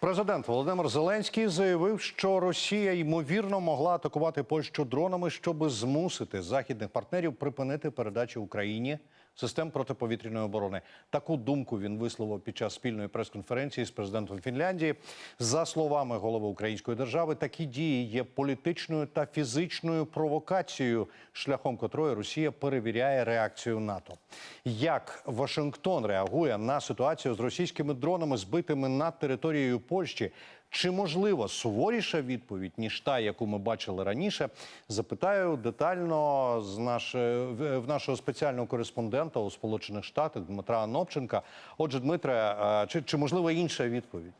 Президент Володимир Зеленський заявив, що Росія ймовірно могла атакувати Польщу дронами, щоб змусити західних партнерів припинити передачу Україні систем протиповітряної оборони. Таку думку він висловив під час спільної прес-конференції з президентом Фінляндії. За словами голови української держави, такі дії є політичною та фізичною провокацією, шляхом котрої Росія перевіряє реакцію НАТО. Як Вашингтон реагує на ситуацію з російськими дронами, збитими над територією Польщі? Чи можливо суворіша відповідь ніж та, яку ми бачили раніше? Запитаю детально з наш... в нашого спеціального кореспондента у Сполучених Штатах Дмитра Анопченка. Отже, Дмитре, е, чи, чи можлива інша відповідь?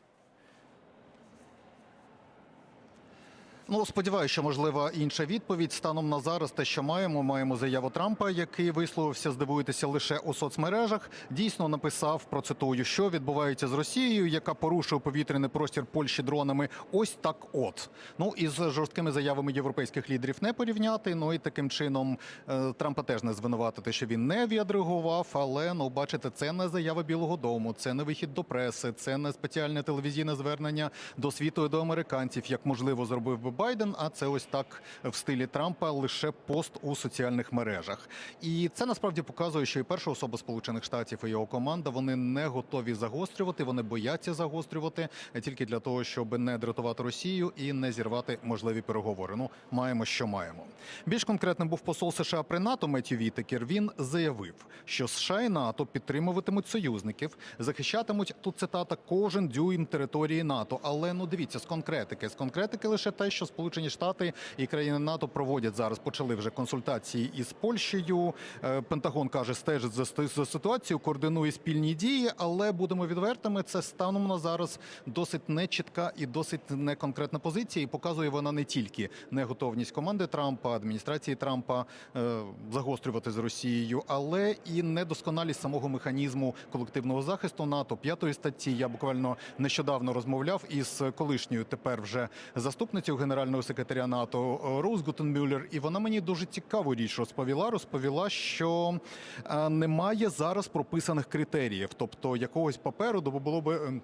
Ну, сподіваюся, що можлива інша відповідь. Станом на зараз, те, що маємо, маємо заяву Трампа, який висловився, здивуєтеся лише у соцмережах. Дійсно написав процитую, що відбувається з Росією, яка порушує повітряний простір Польщі дронами. Ось так, от ну із жорсткими заявами європейських лідерів не порівняти. Ну і таким чином е, Трампа теж не звинуватити, що він не відреагував. Але ну, бачите, це не заява Білого Дому, це не вихід до преси, це не спеціальне телевізійне звернення до світу і до американців, як можливо зробив би Байден. А це ось так в стилі Трампа лише пост у соціальних мережах. І це насправді показує, що і перша особа Сполучених Штатів і його команда вони не готові загострювати, вони бояться загострювати тільки для того, щоб не дратувати Росію і не зірвати можливі переговори. Ну маємо, що маємо. Більш конкретним був посол США при НАТО Меттю Вітекер. Він заявив, що США і НАТО підтримуватимуть союзників, захищатимуть тут цитата кожен дюйм території НАТО. Але ну дивіться з конкретики. З конкретики лише те, що Сполучені Штати і країни НАТО проводять зараз. Почали вже консультації із Польщею. Е, Пентагон каже, стежить за, ситуацією, координує спільні дії, але будемо відвертими. Це станом на зараз досить нечітка і досить неконкретна позиція. І показує вона не тільки неготовність команди Трампа, адміністрації Трампа е, загострювати з Росією, але і недосконалість самого механізму колективного захисту НАТО. П'ятої статті я буквально нещодавно розмовляв із колишньою тепер вже заступницею генерального секретаря НАТО е, Роуз Гутенмюллер, і вона мені дуже цікаву річ розповіла. Розповіла, що е, немає зараз прописаних критеріїв, тобто якогось паперу, бо було би.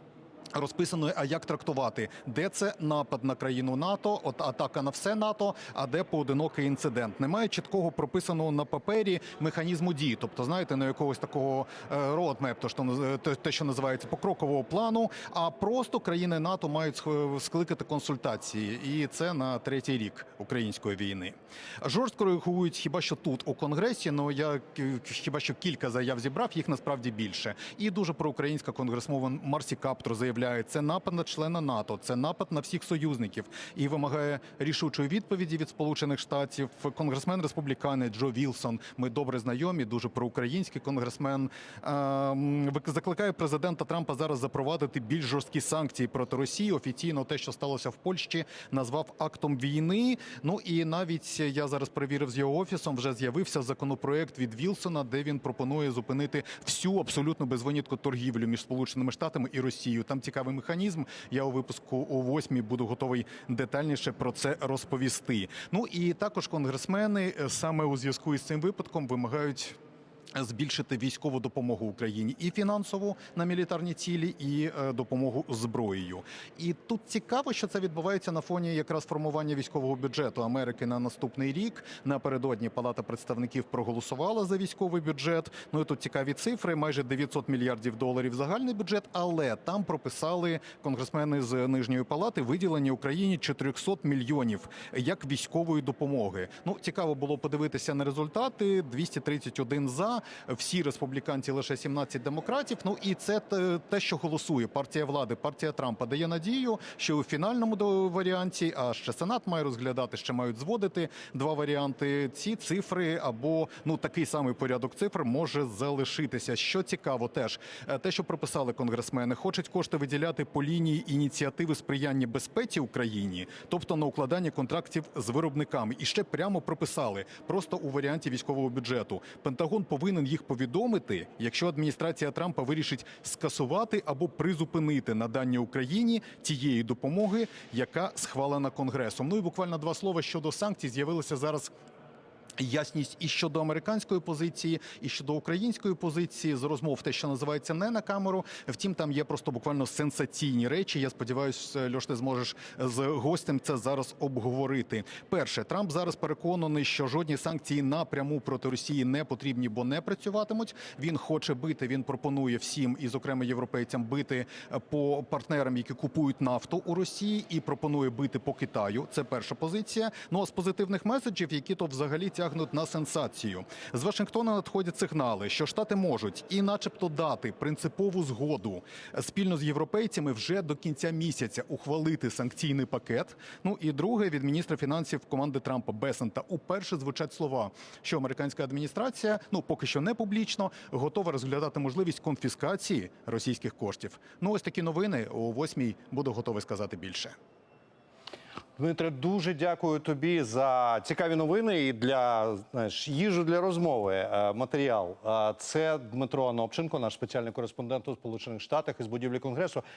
Розписано, а як трактувати, де це напад на країну НАТО, от атака на все НАТО, а де поодинокий інцидент. Немає чіткого прописаного на папері механізму дії. Тобто, знаєте, не якогось такого роадмеп, то що те- що називається покрокового плану. А просто країни НАТО мають скликати консультації, і це на третій рік української війни. Жорстко реагують хіба що тут у конгресі. Ну я хіба що кілька заяв зібрав, їх насправді більше. І дуже проукраїнська конгресмован Марсі Каптро заявляє, це напад на члена НАТО, це напад на всіх союзників і вимагає рішучої відповіді від Сполучених Штатів. Конгресмен республіканець Джо Вілсон. Ми добре знайомі, дуже проукраїнський конгресмен. ем, Закликає президента Трампа зараз запровадити більш жорсткі санкції проти Росії. Офіційно те, що сталося в Польщі, назвав актом війни. Ну і навіть я зараз перевірив з його офісом. Вже з'явився законопроект від Вілсона, де він пропонує зупинити всю абсолютно без винятку торгівлю між Сполученими Штатами і Росією. Там цікавий механізм. Я у випуску о 8 буду готовий детальніше про це розповісти. Ну і також конгресмени е, саме у зв'язку із цим випадком вимагають. Збільшити військову допомогу Україні і фінансову на мілітарні цілі, і е, допомогу зброєю. І тут цікаво, що це відбувається на фоні якраз формування військового бюджету Америки на наступний рік. Напередодні Палата представників проголосувала за військовий бюджет. Ну і тут цікаві цифри: майже 900 мільярдів доларів загальний бюджет. Але там прописали конгресмени з нижньої палати виділені Україні 400 мільйонів як військової допомоги. Ну цікаво було подивитися на результати: 231 за, всі республіканці, лише 17 демократів. Ну і це те- що голосує партія влади, партія Трампа дає надію, що у фінальному варіанті, а ще сенат має розглядати, ще мають зводити два варіанти. Ці цифри або ну такий самий порядок цифр може залишитися. Що цікаво, теж е, те, що прописали конгресмени, хочуть кошти виділяти по лінії ініціативи сприяння безпеці Україні, тобто на укладання контрактів з виробниками, і ще прямо прописали просто у варіанті військового бюджету. Пентагон повинен їх повідомити, якщо адміністрація Трампа вирішить скасувати або призупинити надання Україні тієї допомоги, яка схвалена конгресом. Ну і буквально два слова щодо санкцій з'явилися зараз Ясність і щодо американської позиції, і щодо української позиції з розмов, те, що називається не на камеру. Втім, там є просто буквально сенсаційні речі. Я сподіваюся, Льош, ти зможеш з гостем це зараз обговорити. Перше, Трамп зараз переконаний, що жодні санкції напряму проти Росії не потрібні, бо не працюватимуть. Він хоче бити. Він пропонує всім, і зокрема європейцям, бити по партнерам, які купують нафту у Росії, і пропонує бити по Китаю. Це перша позиція. Ну а з позитивних меседжів, які то взагалі тягнуть на сенсацію. З Вашингтона надходять сигнали, що штати можуть і, начебто, дати принципову згоду спільно з європейцями вже до кінця місяця ухвалити санкційний пакет. Ну і друге від міністра фінансів команди Трампа Бесента уперше звучать слова, що американська адміністрація, ну поки що не публічно, готова розглядати можливість конфіскації російських коштів. Ну ось такі новини о восьмій буду готовий сказати більше. Дмитре, дуже дякую тобі за цікаві новини і для знаєш, їжу для розмови. е, Матеріал. Е, Це Дмитро Анопченко, наш спеціальний кореспондент у Сполучених Штатах із будівлі Конгресу.